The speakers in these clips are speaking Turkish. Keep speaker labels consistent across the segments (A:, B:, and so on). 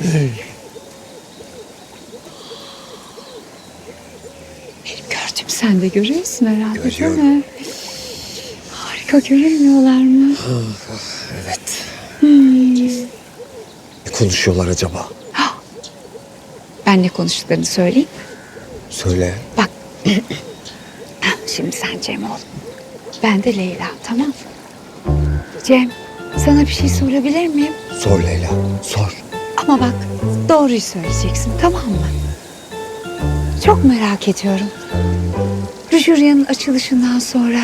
A: Benim gördüğüm sen de görüyorsun herhalde değil
B: Görüyorum.
A: mi? Harika görünmüyorlar mı?
B: Evet. Ne konuşuyorlar acaba?
A: Ben ne konuştuklarını söyleyeyim.
B: Söyle.
A: Bak. Şimdi sen Cem ol. Ben de Leyla tamam? Cem sana bir şey sorabilir miyim?
B: Sor Leyla. Sor.
A: Ama bak doğruyu söyleyeceksin tamam mı? Çok merak ediyorum. Rüjuryanın açılışından sonra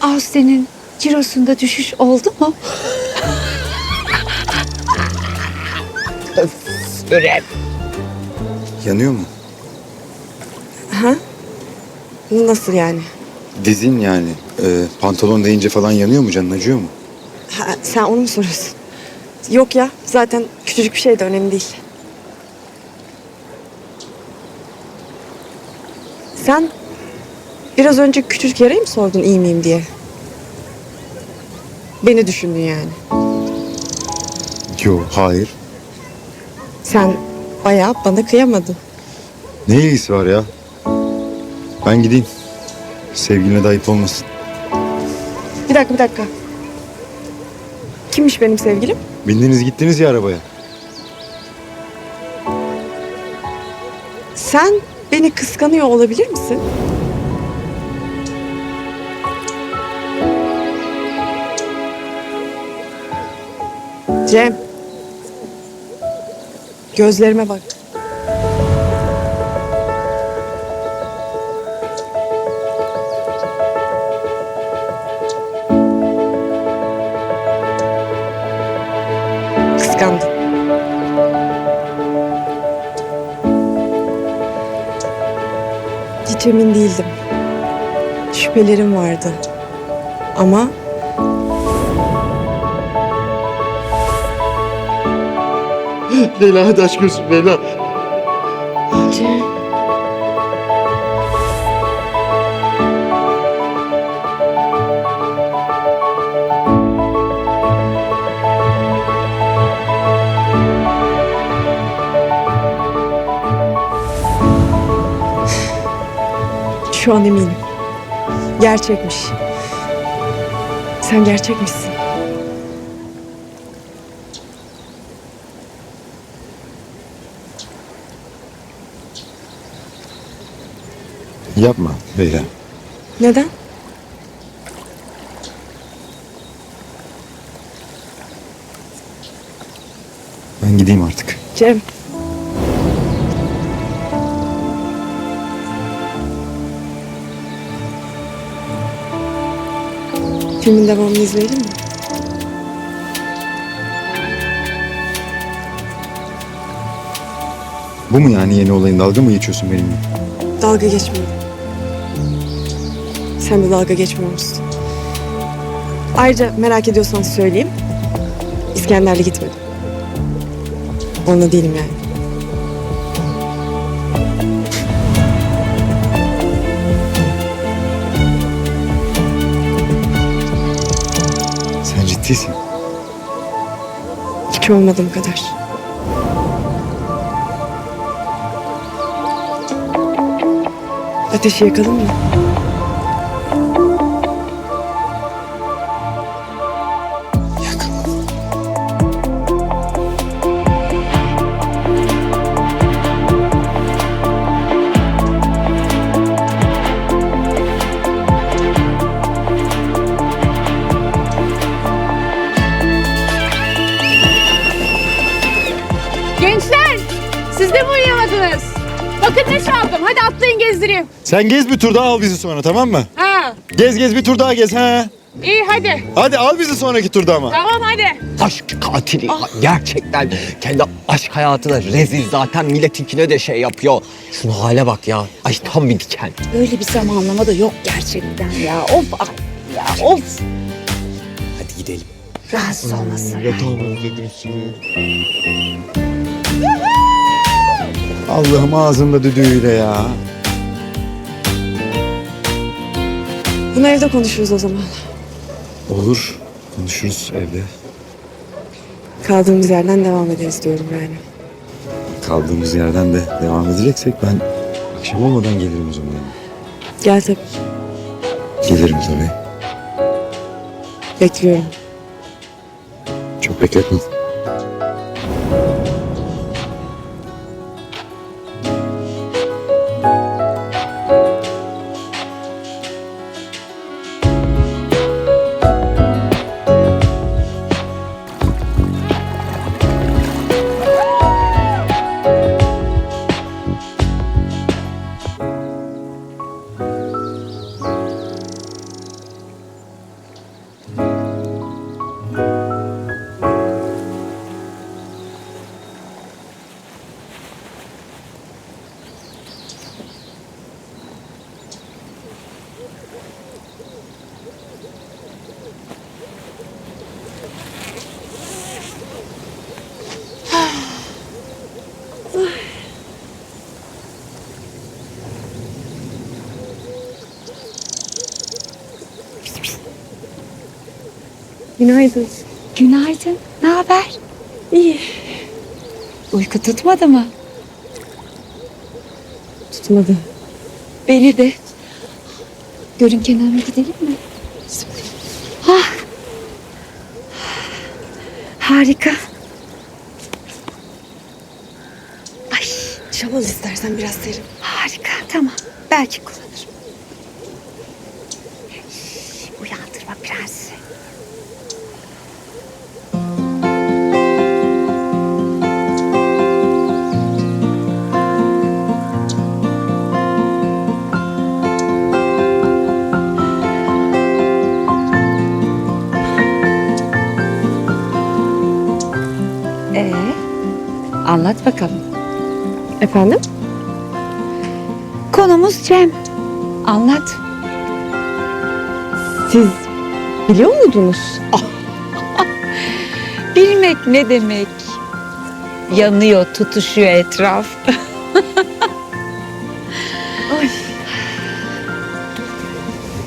A: Austen'in cirosunda düşüş oldu mu?
C: Yanıyor mu?
D: Nasıl yani?
C: Dizin yani. Ee, pantolon deyince falan yanıyor mu? Canın acıyor mu?
D: Ha, sen onu mu soruyorsun? Yok ya zaten küçücük bir şey de önemli değil. Sen biraz önce küçücük yarayı mı sordun iyi miyim diye? Beni düşündün yani.
C: Yok, hayır.
D: Sen bayağı bana kıyamadın.
C: Ne ilgisi var ya? Ben gideyim. Sevgiline de ayıp olmasın.
D: Bir dakika bir dakika. Kimmiş benim sevgilim?
C: Bindiniz gittiniz ya arabaya.
D: Sen beni kıskanıyor olabilir misin? Cem. Gözlerime bak. Kıskandım. Hiç emin değildim. Şüphelerim vardı. Ama
C: Leyla hadi aç gözünü Leyla.
D: Şu an eminim. Gerçekmiş. Sen gerçekmişsin.
C: Yapma Leyla.
D: Neden?
C: Ben gideyim artık.
D: Cem. Filmin devamını izleyelim mi?
C: Bu mu yani yeni olayın? Dalga mı geçiyorsun benimle?
D: Dalga geçmiyorum. Sen de dalga geçmiyor musun? Ayrıca merak ediyorsan söyleyeyim. İskender'le gitmedim. Onunla değilim yani.
C: Ciddisin.
D: Hiç olmadığım kadar. Ateşi yakalım mı?
E: Çaldım. Hadi atlayın gezdireyim.
C: Sen gez bir tur daha al bizi sonra tamam mı?
E: Ha,
C: Gez gez bir tur daha gez ha.
E: iyi hadi.
C: Hadi al bizi sonraki turda ama.
E: Tamam hadi.
B: Aşk katili. Gerçekten kendi aşk hayatına rezil zaten milletinkine de şey yapıyor. Şunu hale bak ya. Ay tam bir diken.
A: Böyle bir zamanlama da yok gerçekten ya. Of ay ya of.
B: Hadi gidelim.
A: Rahatsız olmasın.
C: Allah'ım ağzında düdüğüyle ya.
D: Bunu evde konuşuruz o zaman.
C: Olur. Konuşuruz evde.
D: Kaldığımız yerden devam ederiz diyorum yani.
C: Kaldığımız yerden de devam edeceksek ben akşam olmadan gelirim o zaman.
D: Gel tabii.
C: Gelirim tabii.
D: Bekliyorum.
C: Çok bekletme.
D: Günaydın.
A: Günaydın. Ne haber?
D: İyi.
A: Uyku tutmadı mı?
D: Tutmadı.
A: Beni de. Gölün kenarına gidelim mi? Ah. Harika. Ay
D: Şal al istersen biraz serin.
A: harika tamam. Belki kullanırım. Anlat bakalım.
D: Efendim?
A: Konumuz Cem. Anlat.
D: Siz biliyor muydunuz?
A: Bilmek ne demek? Yanıyor, tutuşuyor etraf.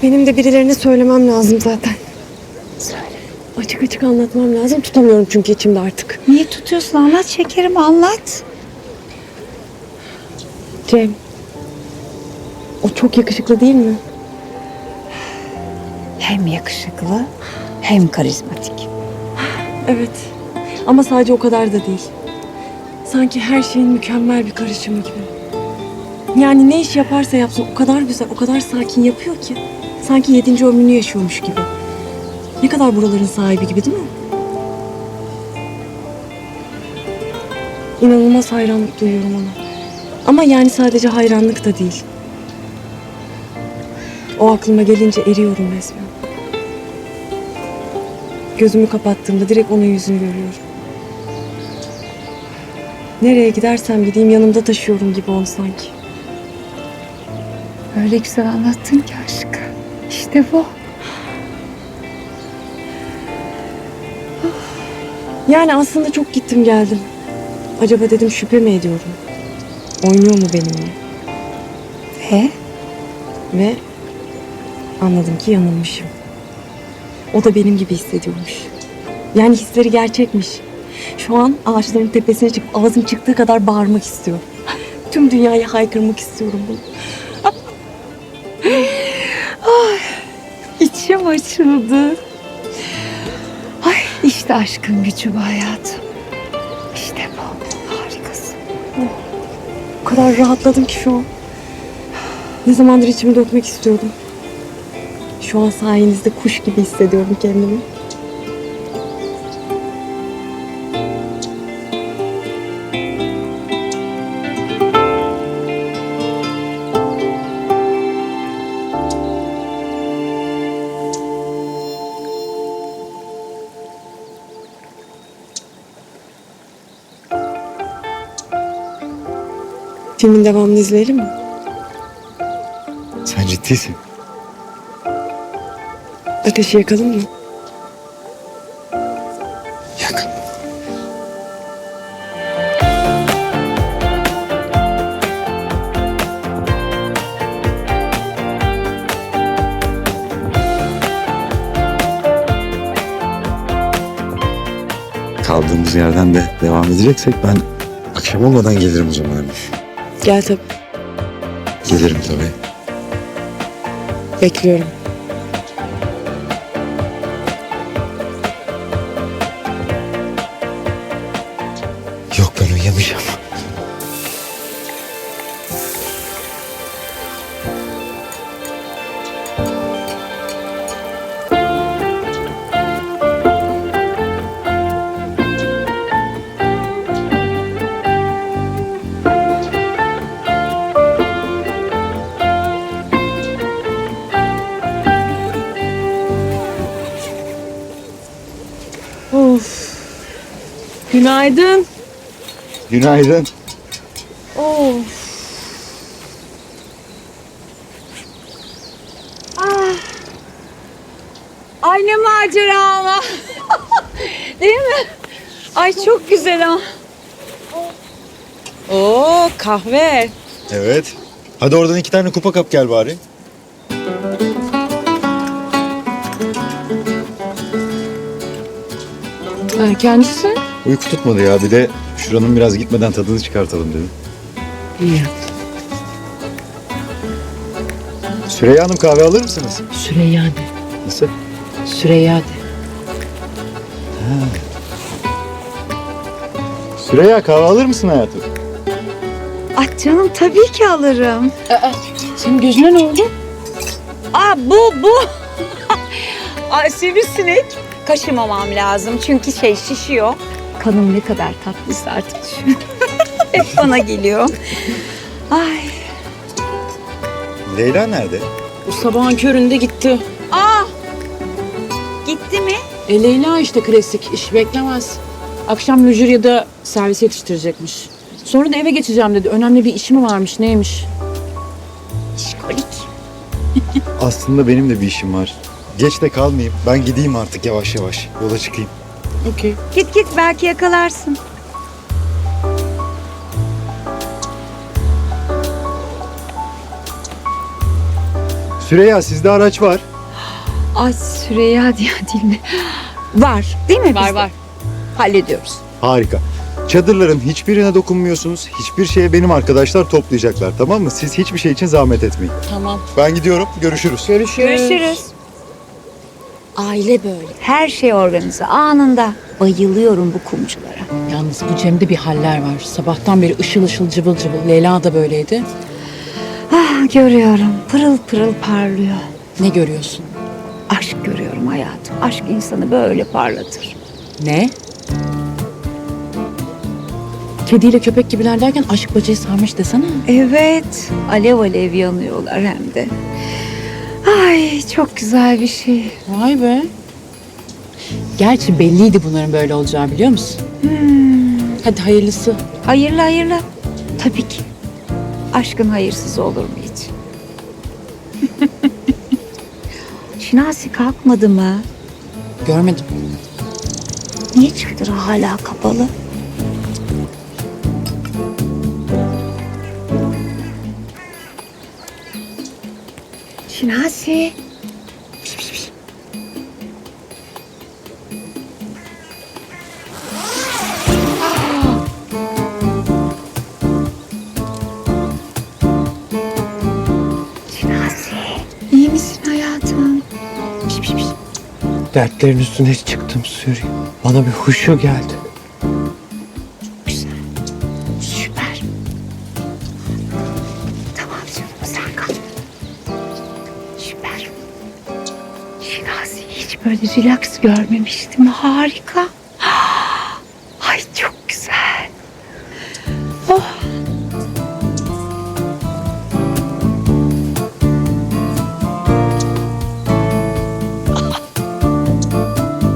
D: Benim de birilerine söylemem lazım zaten. Açık açık anlatmam lazım. Tutamıyorum çünkü içimde artık.
A: Niye tutuyorsun? Anlat şekerim, anlat.
D: Cem. O çok yakışıklı değil mi?
A: Hem yakışıklı, hem karizmatik.
D: Evet. Ama sadece o kadar da değil. Sanki her şeyin mükemmel bir karışımı gibi. Yani ne iş yaparsa yapsın o kadar güzel, o kadar sakin yapıyor ki. Sanki yedinci ömrünü yaşıyormuş gibi. Ne kadar buraların sahibi gibi değil mi? İnanılmaz hayranlık duyuyorum ona. Ama yani sadece hayranlık da değil. O aklıma gelince eriyorum resmen. Gözümü kapattığımda direkt onun yüzünü görüyorum. Nereye gidersem gideyim yanımda taşıyorum gibi onu sanki.
A: Öyle güzel anlattın ki aşkı. İşte bu.
D: Yani aslında çok gittim geldim. Acaba dedim şüphe mi ediyorum? Oynuyor mu benimle?
A: Ve
D: Ve anladım ki yanılmışım. O da benim gibi hissediyormuş. Yani hisleri gerçekmiş. Şu an ağaçların tepesine çıkıp ağzım çıktığı kadar bağırmak istiyorum. Tüm dünyaya haykırmak istiyorum bunu.
A: içim açıldı. İşte aşkın gücü bu hayatım. İşte bu. Harikasın.
D: O kadar rahatladım ki şu an. Ne zamandır içimi dökmek istiyordum. Şu an sayenizde kuş gibi hissediyorum kendimi. Filmin devamını izleyelim mi?
C: Sen ciddisin.
D: Ateşi yakalım mı?
C: Yak. Kaldığımız yerden de devam edeceksek ben Akşam olmadan gelirim o zaman.
D: Gel tabii.
C: Gelirim tabii.
D: Bekliyorum. Günaydın.
C: Günaydın.
D: Of.
A: Ay ne macera ama. Değil mi? Ay çok güzel ha.
D: Oo kahve.
C: Evet. Hadi oradan iki tane kupa kap gel bari.
D: Erkencisin.
C: Uyku tutmadı ya. Bir de şuranın biraz gitmeden tadını çıkartalım dedim.
D: İyi.
C: Süreyya Hanım kahve alır mısınız?
F: Süreyya de.
C: Nasıl?
F: Süreyya de.
C: Süreyya kahve alır mısın hayatım?
A: Ah canım tabii ki alırım.
F: Senin gözüne ne oldu?
A: Aa bu bu. Ay sivrisinek. Kaşımamam lazım çünkü şey şişiyor. Kanım ne kadar tatlıysa artık düşün. Hep bana geliyor. Ay.
C: Leyla nerede?
F: Bu sabahın köründe gitti.
A: Aa. Gitti mi?
F: E Leyla işte klasik. iş beklemez. Akşam mücür ya da servis yetiştirecekmiş. Sonra da eve geçeceğim dedi. Önemli bir işi mi varmış neymiş?
A: İşkolik.
C: Aslında benim de bir işim var. Geç de kalmayayım. Ben gideyim artık yavaş yavaş. Yola çıkayım.
F: Okey.
A: Git git belki yakalarsın.
C: Süreyya sizde araç var.
A: Ay Süreyya diye değil mi? Var değil mi
F: Var
A: bizde?
F: var.
A: Hallediyoruz.
C: Harika. Çadırların hiçbirine dokunmuyorsunuz. Hiçbir şeye benim arkadaşlar toplayacaklar tamam mı? Siz hiçbir şey için zahmet etmeyin.
F: Tamam.
C: Ben gidiyorum. Görüşürüz.
F: Görüşürüz.
A: Görüşürüz.
F: Aile böyle.
A: Her şey organize anında. Bayılıyorum bu kumculara.
F: Yalnız bu Cem'de bir haller var. Sabahtan beri ışıl ışıl cıvıl cıvıl. Leyla da böyleydi.
A: Ah görüyorum. Pırıl pırıl parlıyor.
F: Ne görüyorsun?
A: Aşk görüyorum hayatım. Aşk insanı böyle parlatır.
F: Ne? Kediyle köpek gibiler derken aşk bacayı sarmış desene.
A: Evet. Alev alev yanıyorlar hem de. Ay çok güzel bir şey.
F: Vay be. Gerçi belliydi bunların böyle olacağı biliyor musun? Hadi hayırlısı.
A: Hayırlı hayırlı. Tabii ki. Aşkın hayırsız olur mu hiç? Şinasi kalkmadı mı?
F: Görmedim.
A: Niye çıktı hala kapalı? Şinasi. İyi misin hayatım?
B: Dertlerin üstüne çıktım Süreyya. Bana bir huşu geldi.
A: Böyle relax görmemiştim. Harika.